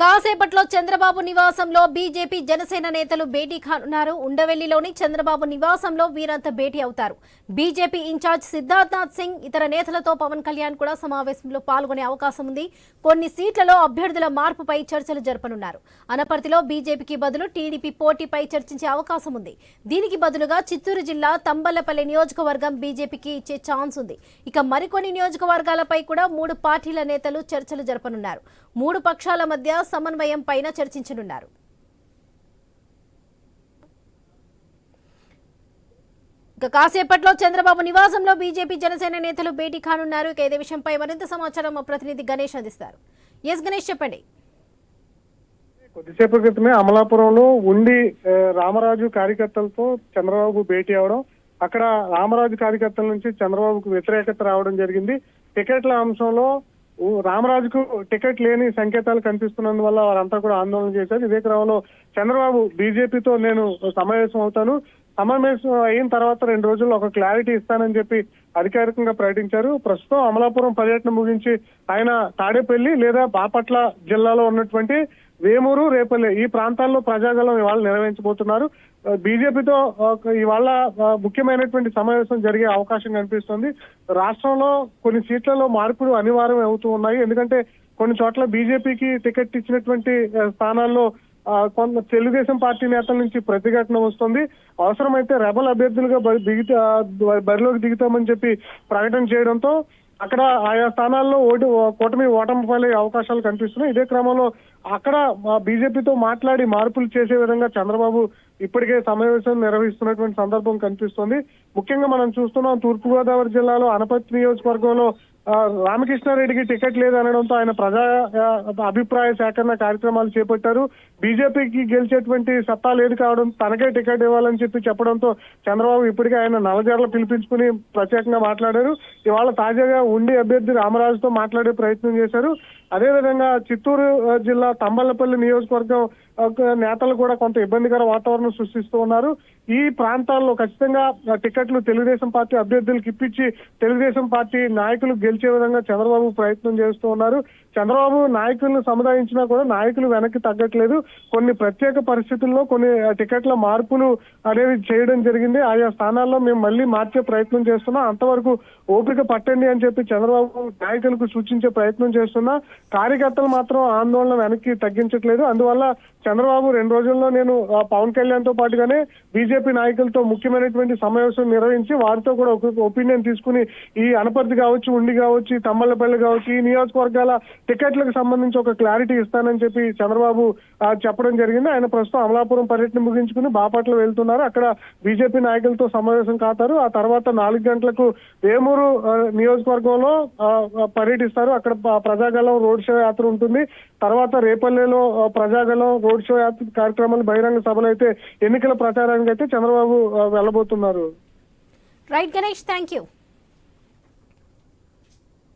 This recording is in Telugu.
కాసేపట్లో చంద్రబాబు నివాసంలో బీజేపీ జనసేన నేతలు భేటీ కానున్నారు. ఉండవెల్లిలోని చంద్రబాబు నివాసంలో వీరంతా భేటీ అవుతారు. బీజేపీ ఇన్ఛార్జ్ సిద్ధార్థనాథ్ సింగ్ ఇతర నేతలతో పవన్ కళ్యాణ్ కూడా సమావేశంలో పాల్గొనే అవకాశం ఉంది. కొన్ని సీట్లలో అభ్యర్థుల మార్పుపై చర్చలు జరపనున్నారు. అనపర్తిలో బీజేపీకి బదులు టీడీపీ పోటీపై చర్చించే అవకాశం ఉంది. దీనికి బదులుగా చిత్తూరు జిల్లా తంబలపల్లి నియోజకవర్గం బీజేపీకి ఇచ్చే ఛాన్స్ ఉంది. ఇక మరికొన్ని నియోజకవర్గాలపై కూడా మూడు పార్టీల నేతలు చర్చలు జరపనున్నారు. మూడు పక్షాల మధ్య సమన్వయం పైన చర్చించనున్నారు. ఇక కాసేపట్లో చంద్రబాబు నివాసంలో బీజేపీ జనసేన నేతలు భేటీ కానున్నారు. ఇక ఇదే విషయంపై మరింత సమాచారం మా ప్రతినిధి గణేష్ అందిస్తారు. ఎస్ గణేష్ చెప్పండి. కొద్దిసేపు క్రితమే అమలాపురంలో ఉండి రామరాజు కార్యకర్తలతో చంద్రబాబు భేటీ అవడం అక్కడ రామరాజు కార్యకర్తల నుంచి చంద్రబాబుకు వ్యతిరేకత రావడం జరిగింది. టికెట్ల అంశంలో రామరాజుకు టికెట్ లేని సంకేతాలు కనిపిస్తున్నందువల్ల వారంతా కూడా ఆందోళన చేశారు. ఇదే క్రమంలో చంద్రబాబు బీజేపీతో నేను సమావేశం అవుతాను సమావేశం అయిన తర్వాత రెండు రోజుల్లో ఒక క్లారిటీ ఇస్తానని చెప్పి అధికారికంగా ప్రకటించారు. ప్రస్తుతం అమలాపురం పర్యటన ముగించి ఆయన తాడేపల్లి లేదా బాపట్ల జిల్లాలో ఉన్నటువంటి వేమూరు రేపల్లె ఈ ప్రాంతాల్లో ప్రజాగలం ఇవాళ నిర్వహించబోతున్నారు. బీజేపీతో ఇవాళ ముఖ్యమైనటువంటి సమావేశం జరిగే అవకాశం కనిపిస్తుంది. రాష్ట్రంలో కొన్ని సీట్లలో మార్పులు అనివార్యం అవుతూ ఉన్నాయి. ఎందుకంటే కొన్ని చోట్ల బీజేపీకి టికెట్ ఇచ్చినటువంటి స్థానాల్లో కొంత తెలుగుదేశం పార్టీ నేతల నుంచి ప్రతిఘటన వస్తుంది. అవసరమైతే రెబల్ అభ్యర్థులుగా బరి- దిగితే బరిలోకి దిగుతామని చెప్పి ప్రకటన చేయడంతో అక్కడ ఆయా స్థానాల్లో ఓటు కూటమి ఓటమి పాలే అవకాశాలు కనిపిస్తున్నాయి. ఇదే క్రమంలో అక్కడ బీజేపీతో మాట్లాడి మార్పులు చేసే విధంగా చంద్రబాబు ఇప్పటికే సమావేశం నిర్వహిస్తున్నటువంటి సందర్భం కనిపిస్తోంది. ముఖ్యంగా మనం చూస్తున్నాం తూర్పుగోదావరి జిల్లాలో అనపర్తి నియోజకవర్గంలో రామకృష్ణారెడ్డికి టికెట్ లేదనడంతో ఆయన ప్రజా అభిప్రాయ సేకరణ కార్యక్రమాలు చేపట్టారు. బీజేపీకి గెలిచేటువంటి సత్తా లేదు కావడం తనకే టికెట్ ఇవ్వాలని చెప్పి చెప్పడంతో చంద్రబాబు ఇప్పటికే ఆయన నలజర్లు పిలిపించుకుని ప్రత్యేకంగా మాట్లాడారు. ఇవాళ తాజాగా ఉండి అభ్యర్థి రామరాజుతో మాట్లాడే ప్రయత్నం చేశారు. అదేవిధంగా చిత్తూరు జిల్లా తంబలపల్లి నియోజకవర్గం నేతలు కూడా కొంత ఇబ్బందికర వాతావరణం సృష్టిస్తూ ఉన్నారు. ఈ ప్రాంతాల్లో ఖచ్చితంగా టికెట్లు తెలుగుదేశం పార్టీ అభ్యర్థులకు ఇప్పించి తెలుగుదేశం పార్టీ నాయకులు గెలిచే విధంగా చంద్రబాబు ప్రయత్నం చేస్తూ ఉన్నారు. చంద్రబాబు నాయకులను సముదాయించినా కూడా నాయకులు వెనక్కి తగ్గట్లేదు. కొన్ని ప్రత్యేక పరిస్థితుల్లో కొన్ని టికెట్ల మార్పులు అనేవి చేయడం జరిగింది. ఆయా స్థానాల్లో మేము మళ్ళీ మార్చే ప్రయత్నం చేస్తున్నాం. అంతవరకు ఓపిక పట్టండి అని చెప్పి చంద్రబాబు నాయకులకు సూచించే ప్రయత్నం చేస్తున్నా. కార్యకర్తలు మాత్రం ఆందోళన వెనక్కి తగ్గించట్లేదు. అందువల్ల చంద్రబాబు రెండు రోజుల్లో నేను ఆ, పవన్ కళ్యాణ్తో పాటుగానే బీజేపీ నాయకులతో ముఖ్యమైనటువంటి సమావేశం నిర్వహించి వారితో కూడా ఒక ఒపీనియన్ తీసుకుని ఈ అనపర్తి కావచ్చు ఉండి కావచ్చు తమ్మలపల్లి కావచ్చు ఈ నియోజకవర్గాల టికెట్లకు సంబంధించి ఒక క్లారిటీ ఇస్తానని చెప్పి చంద్రబాబు చెప్పడం జరిగింది. ఆయన ప్రస్తుతం అమలాపురం పర్యటన ముగించుకుని బాపట్ల వెళ్తున్నారు. అక్కడ బీజేపీ నాయకులతో సమావేశం కాతారు. ఆ తర్వాత నాలుగు గంటలకు వేమూరు నియోజకవర్గంలో పర్యటిస్తారు. అక్కడ ప్రజాగలం రోడ్ షో యాత్ర ఉంటుంది. తర్వాత రేపల్లెలో ప్రజాగలం రోడ్ షో కార్యక్రమాలు బహిరంగ సభలు అయితే ఎన్నికల ప్రచారానికి అయితే Chandrababu వెళ్ళబోతున్నారు. Right Ganesh thank you